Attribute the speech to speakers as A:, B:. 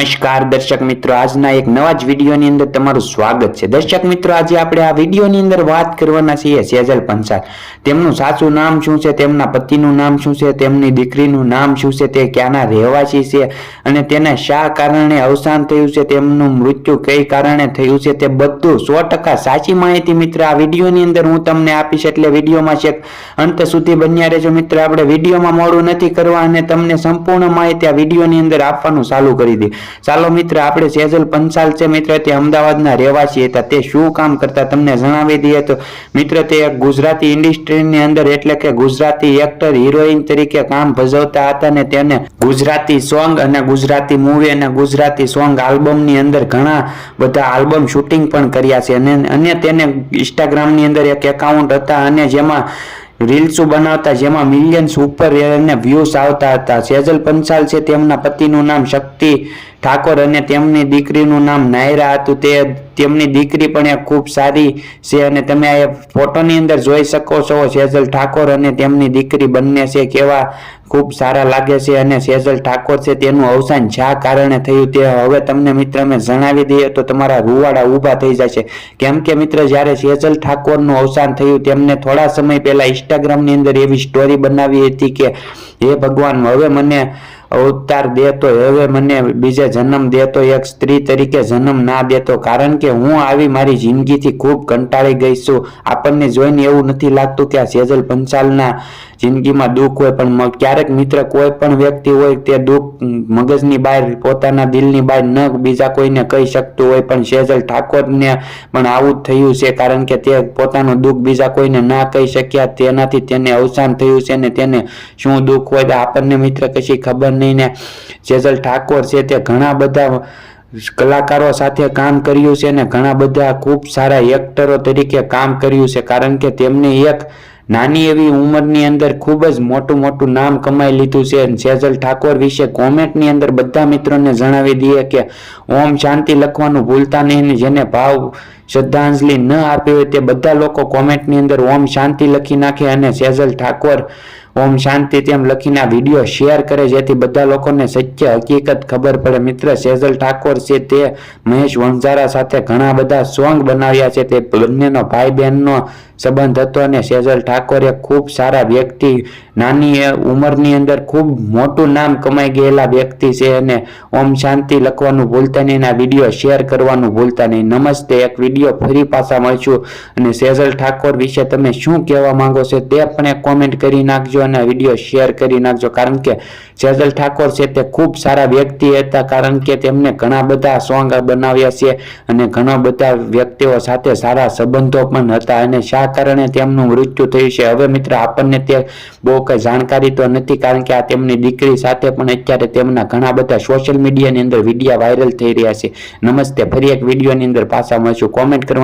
A: નમસ્કાર દર્શક મિત્રો, આજના એક નવા જ વિડીયોની અંદર તમારું સ્વાગત છે. દર્શક મિત્રો, આજે આપણે આ વિડીયોની અંદર વાત કરવાના છીએ સેજલ પંચાલ તેમનું સાચું નામ શું છે? તેમના પતિનું નામ શું છે? તેમની દીકરીનું નામ શું છે? તે ક્યાંના રહેવાસી છે? અને તેના શા કારણે અવસાન થયું છે? તેમનું મૃત્યુ કઈ કારણે થયું છે? તે બધું સો ટકા સાચી માહિતી મિત્ર, આ વિડીયોની અંદર હું તમને આપીશ એટલે વિડીયોમાં છેક અંત સુધી બન્યા રહેજો મિત્ર. આપણે વિડીયોમાં મોડું નથી કરવા અને તમને સંપૂર્ણ માહિતી આ વિડીયોની અંદર આપવાનું ચાલુ કરી દે ચાલો મિત્ર, આપણે સેજલ પંચાલ છે મિત્ર, તે અમદાવાદના રહેવાસી હતા. તે શું કામ કરતા તમને જણાવી દઈએ તો, મિત્ર, તે એક ગુજરાતી ઇન્ડસ્ટ્રીની અંદર એટલે કે ગુજરાતી એક્ટર હિરોઈન તરીકે કામ ભજવતા હતા ને તેને ગુજરાતી સોંગ અને ગુજરાતી મૂવી અને ગુજરાતી સોંગ આલ્બમની અંદર ઘણા બધા આલ્બમ શૂટિંગ પણ કર્યા છે. અને અને તેને ઇન્સ્ટાગ્રામની અંદર એક એકાઉન્ટ હતા અને જેમાં રીલ્સો બનાવતા, જેમાં મિલિયન્સ ઉપર એને વ્યૂઝ આવતા હતા. સેજલ પંચાલ છે તેમના પતિનું નામ શક્તિ ઠાકોર અને તેમની દીકરીનું નામ નાયરા હતું. તે તેમની દીકરી પણ એ ખૂબ સારી છે અને તમે આ ફોટોની અંદર જોઈ શકો છો, સેજલ ઠાકોર અને તેમની દીકરી બંને છે કેવા ખૂબ સારા લાગે છે અને સેજલ ઠાકોર છે તેનું અવસાન શા કારણે થયું તે હવે તમને મિત્ર અમે જણાવી દઈએ તો તમારા રૂવાડા ઊભા થઈ જશે. કેમ કે મિત્ર, જ્યારે સેજલ ઠાકોરનું અવસાન થયું, તેમને થોડા સમય પહેલા ઇન્સ્ટાગ્રામની અંદર એવી સ્ટોરી બનાવી હતી કે હે ભગવાન હવે મને અવતાર દેતો, હવે મને બીજે જન્મ દેતો, એક સ્ત્રી તરીકે જન્મ ના દેતો. કારણ કે હું આવી મારી જિંદગીથી ખૂબ કંટાળી ગઈ છું. આપણને જોઈને એવું નથી લાગતું કે આ સેજલ પંચાલના જિંદગીમાં દુઃખ હોય પણ ક્યારેક મિત્ર કોઈ પણ વ્યક્તિ હોય તે દુઃખ મગજની બહાર, પોતાના દિલની બહાર ન બીજા કોઈને કહી શકતું હોય પણ સેજલ ઠાકોરને પણ આવું થયું છે કારણ કે તે પોતાનું દુઃખ બીજા કોઈને ના કહી શક્યા, તેનાથી તેને અવસાન થયું છે ને તેને શું દુઃખ હોય તો આપણને મિત્ર કશી ખબર નહીં ને સેજલ ઠાકોર છે તે ઘણા બધા કલાકારો સાથે કામ કર્યું છે અને ઘણા બધા ખૂબ સારા એક્ટરો તરીકે કામ કર્યું છે કારણ કે તેમને એક નાની એવી ઉંમરની અંદર ખૂબ જ મોટું મોટું નામ કમાઈ લીધું છે સેજલ ઠાકોર વિશે કોમેન્ટની અંદર બધા મિત્રોને જણાવી દઈએ કે, ઓમ શાંતિ લખવાનું ભૂલતા નહીં જેને ભાવ શ્રદ્ધાંજલિ ન આપી હોય તે બધા લોકો કોમેન્ટની અંદર ઓમ શાંતિ લખી નાખે અને સેજલ ઠાકોર ઓમ શાંતિ તેમ લખીને વીડિયો શેર કરે જેથી બધા લોકોને સત્ય, હકીકત ખબર પડે. મિત્ર સેજલ ઠાકોર છે તે મહેશ વણઝારા સાથે ઘણા બધા સોંગ બનાવ્યા છે. તે બંનેનો ભાઈ બહેનનો સંબંધ હતો અને સેજલ ઠાકોરે ખૂબ સારા વ્યક્તિ નાની એ ઉંમરની અંદર ખૂબ મોટું નામ કમાઈ ગયેલા વ્યક્તિ છે અને ઓમ શાંતિ લખવાનું ભૂલતા નહીં આ વીડિયો શેર કરવાનું ભૂલતા નહીં. નમસ્તે, એક વીડિયો ફરી પાછા મળશું. અને સેજલ ઠાકોર વિશે તમે શું કહેવા માંગો છો તે પણ કોમેન્ટ કરી નાખજો. અને વીડિયો શેર કરી નાખજો. કારણ કે જેજલ ઠાકોર છે તે ખૂબ સારા વ્યક્તિ હતા. કારણ કે તેમને ઘણા બધા સોંગ બનાવ્યા છે અને ઘણા બધા વ્યક્તિઓ સાથે સારા સંબંધો પણ હતા અને શા કારણે તેમનું મૃત્યુ થયું છે? હવે મિત્ર, આપણને તે બહુ કઈ જાણકારી તો નથી, કારણ કે આ તેમની દીકરી સાથે પણ અત્યારે તેમના ઘણા બધા સોશિયલ મીડિયાની અંદર વિડીયા વાયરલ થઈ રહ્યા છે. નમસ્તે. ફરી એક વિડીયોની અંદર પાછા મળશું. કોમેન્ટ કરવાનું